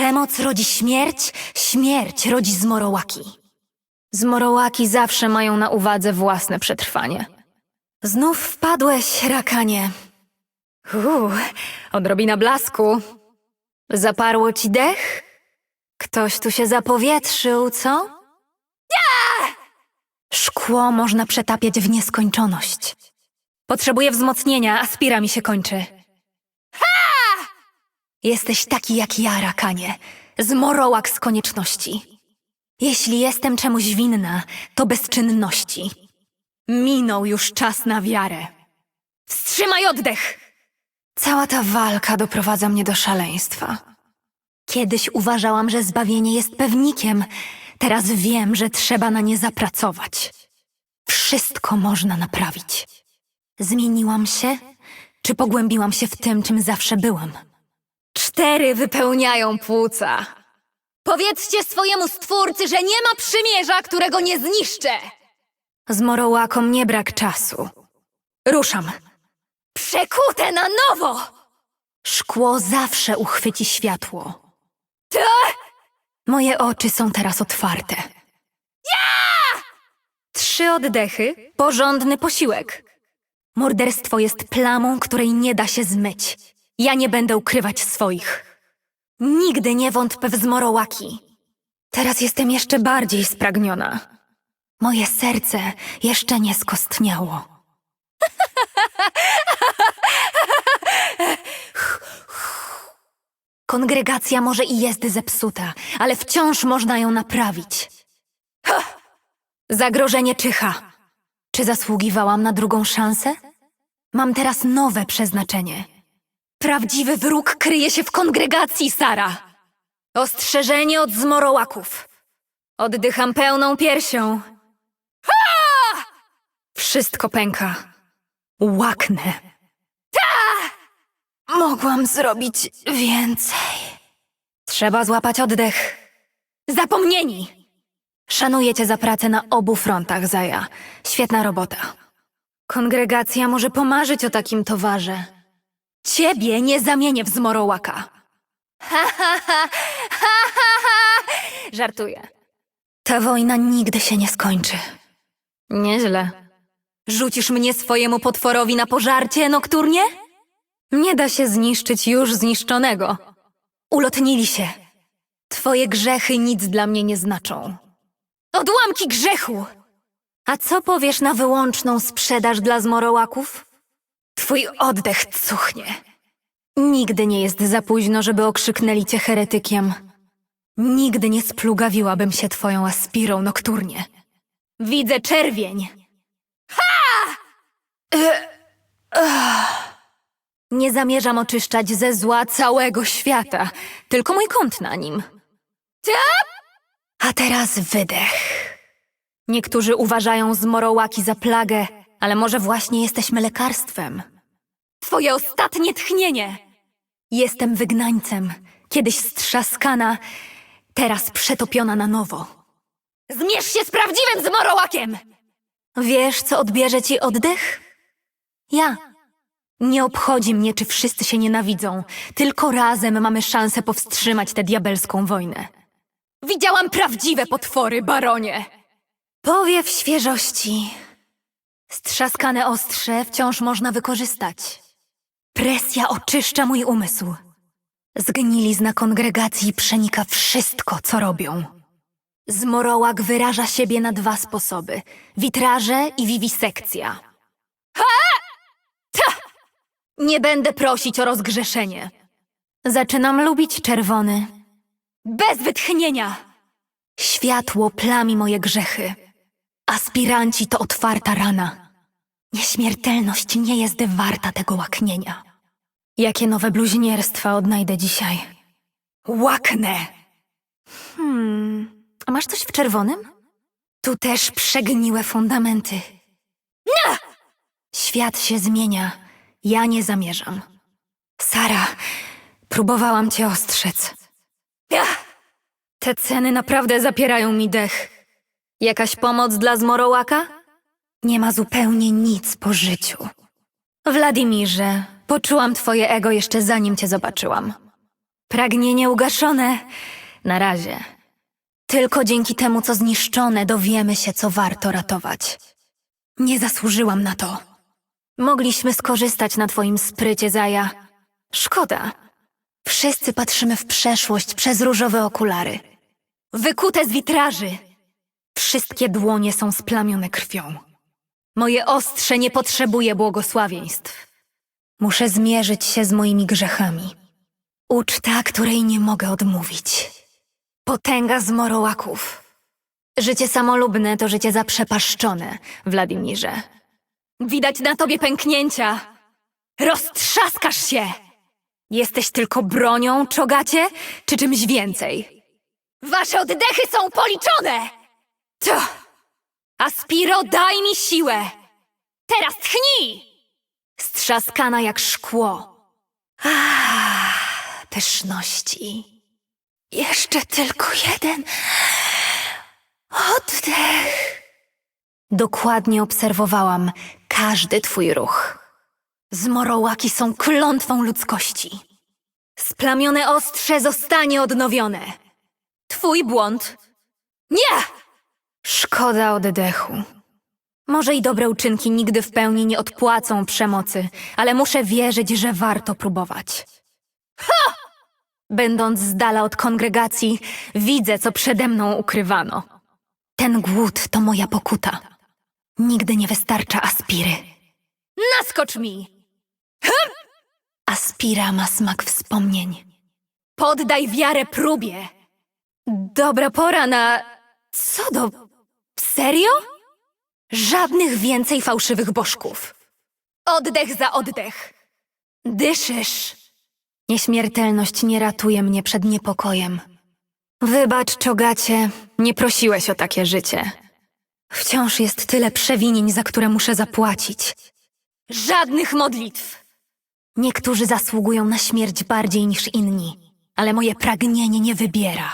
Przemoc rodzi śmierć, śmierć rodzi zmorołaki. Zmorołaki zawsze mają na uwadze własne przetrwanie. Znów wpadłeś, rakanie. Uuu, odrobina blasku. Zaparło ci dech? Ktoś tu się zapowietrzył, co? Nie! Szkło można przetapiać w nieskończoność. Potrzebuję wzmocnienia, a spira mi się kończy. Jesteś taki jak ja, rakanie. Zmorołak z konieczności. Jeśli jestem czemuś winna, to bezczynności. Minął już czas na wiarę. Wstrzymaj oddech! Cała ta walka doprowadza mnie do szaleństwa. Kiedyś uważałam, że zbawienie jest pewnikiem. Teraz wiem, że trzeba na nie zapracować. Wszystko można naprawić. Zmieniłam się, czy pogłębiłam się w tym, czym zawsze byłam? Cztery wypełniają płuca. Powiedzcie swojemu stwórcy, że nie ma przymierza, którego nie zniszczę! Z morołakom nie brak czasu. Ruszam. Przekute na nowo! Szkło zawsze uchwyci światło. Ta! Moje oczy są teraz otwarte. Trzy oddechy, porządny posiłek. Morderstwo jest plamą, której nie da się zmyć. Ja nie będę ukrywać swoich. Nigdy nie wątpię w zmorołaki. Teraz jestem jeszcze bardziej spragniona. Moje serce jeszcze nie skostniało. Kongregacja może i jest zepsuta, ale wciąż można ją naprawić. Zagrożenie czyha. Czy zasługiwałam na drugą szansę? Mam teraz nowe przeznaczenie. Prawdziwy wróg kryje się w kongregacji, Sara. Ostrzeżenie od zmorołaków. Oddycham pełną piersią. Ha! Wszystko pęka. Łaknę. Mogłam zrobić więcej. Trzeba złapać oddech. Zapomnieni! Szanuję cię za pracę na obu frontach, Zaja. Świetna robota. Kongregacja może pomarzyć o takim towarze. Ciebie nie zamienię w zmorołaka. Ha, ha, ha, ha, ha, ha. Żartuję. Ta wojna nigdy się nie skończy. Nieźle. Rzucisz mnie swojemu potworowi na pożarcie, nokturnie? Nie da się zniszczyć już zniszczonego. Ulotnili się. Twoje grzechy nic dla mnie nie znaczą. Odłamki grzechu! A co powiesz na wyłączną sprzedaż dla zmorołaków? Twój oddech cuchnie. Nigdy nie jest za późno, żeby okrzyknęli cię heretykiem. Nigdy nie splugawiłabym się twoją aspirą nokturnie. Widzę czerwień. Ha! Nie zamierzam oczyszczać ze zła całego świata, tylko mój kąt na nim. A teraz wydech. Niektórzy uważają zmorołaki za plagę, ale może właśnie jesteśmy lekarstwem. Twoje ostatnie tchnienie! Jestem wygnańcem, kiedyś strzaskana, teraz przetopiona na nowo. Zmierz się z prawdziwym zmorołakiem! Wiesz, co odbierze ci oddech? Ja. Nie obchodzi mnie, czy wszyscy się nienawidzą. Tylko razem mamy szansę powstrzymać tę diabelską wojnę. Widziałam prawdziwe potwory, baronie! Powiew świeżości. Strzaskane ostrze wciąż można wykorzystać. Presja oczyszcza mój umysł. Zgnilizna kongregacji przenika wszystko, co robią. Zmorołak wyraża siebie na dwa sposoby: witraże i wiwisekcja. Ta! Nie będę prosić o rozgrzeszenie. Zaczynam lubić czerwony. Bez wytchnienia! Światło plami moje grzechy. Aspiranci to otwarta rana. Nieśmiertelność nie jest warta tego łaknienia. Jakie nowe bluźnierstwa odnajdę dzisiaj? Łaknę! Hmm, a masz coś w czerwonym? Tu też przegniłe fundamenty. No! Świat się zmienia. Ja nie zamierzam. Sara, próbowałam cię ostrzec. Ach! Te ceny naprawdę zapierają mi dech. Jakaś pomoc dla zmorołaka? Nie ma zupełnie nic po życiu. Władimirze, poczułam twoje ego jeszcze zanim cię zobaczyłam. Pragnienie ugaszone. Na razie. Tylko dzięki temu, co zniszczone, dowiemy się, co warto ratować. Nie zasłużyłam na to. Mogliśmy skorzystać na twoim sprycie, Zaja. Szkoda. Wszyscy patrzymy w przeszłość przez różowe okulary. Wykute z witraży. Wszystkie dłonie są splamione krwią. Moje ostrze nie potrzebuje błogosławieństw. Muszę zmierzyć się z moimi grzechami. Uczta, której nie mogę odmówić. Potęga zmorołaków. Życie samolubne to życie zaprzepaszczone, Władimirze. Widać na tobie pęknięcia. Roztrzaskasz się! Jesteś tylko bronią, czogacie, czy czymś więcej? Wasze oddechy są policzone! To! Aspiro, daj mi siłę! Teraz tchnij! Strzaskana jak szkło. Ah, pyszności. Jeszcze tylko jeden oddech. Dokładnie obserwowałam każdy twój ruch. Zmorołaki są klątwą ludzkości. Splamione ostrze zostanie odnowione. Twój błąd. Nie! Szkoda oddechu. Może i dobre uczynki nigdy w pełni nie odpłacą przemocy, ale muszę wierzyć, że warto próbować. Ha! Będąc z dala od kongregacji, widzę, co przede mną ukrywano. Ten głód to moja pokuta. Nigdy nie wystarcza aspiry. Naskocz mi! Aspira ma smak wspomnień. Poddaj wiarę próbie! Dobra pora na. Co do. Serio? Żadnych więcej fałszywych bożków. Oddech za oddech! Dyszysz. Nieśmiertelność nie ratuje mnie przed niepokojem. Wybacz, czogacie, nie prosiłeś o takie życie. Wciąż jest tyle przewinień, za które muszę zapłacić. Żadnych modlitw! Niektórzy zasługują na śmierć bardziej niż inni, ale moje pragnienie nie wybiera.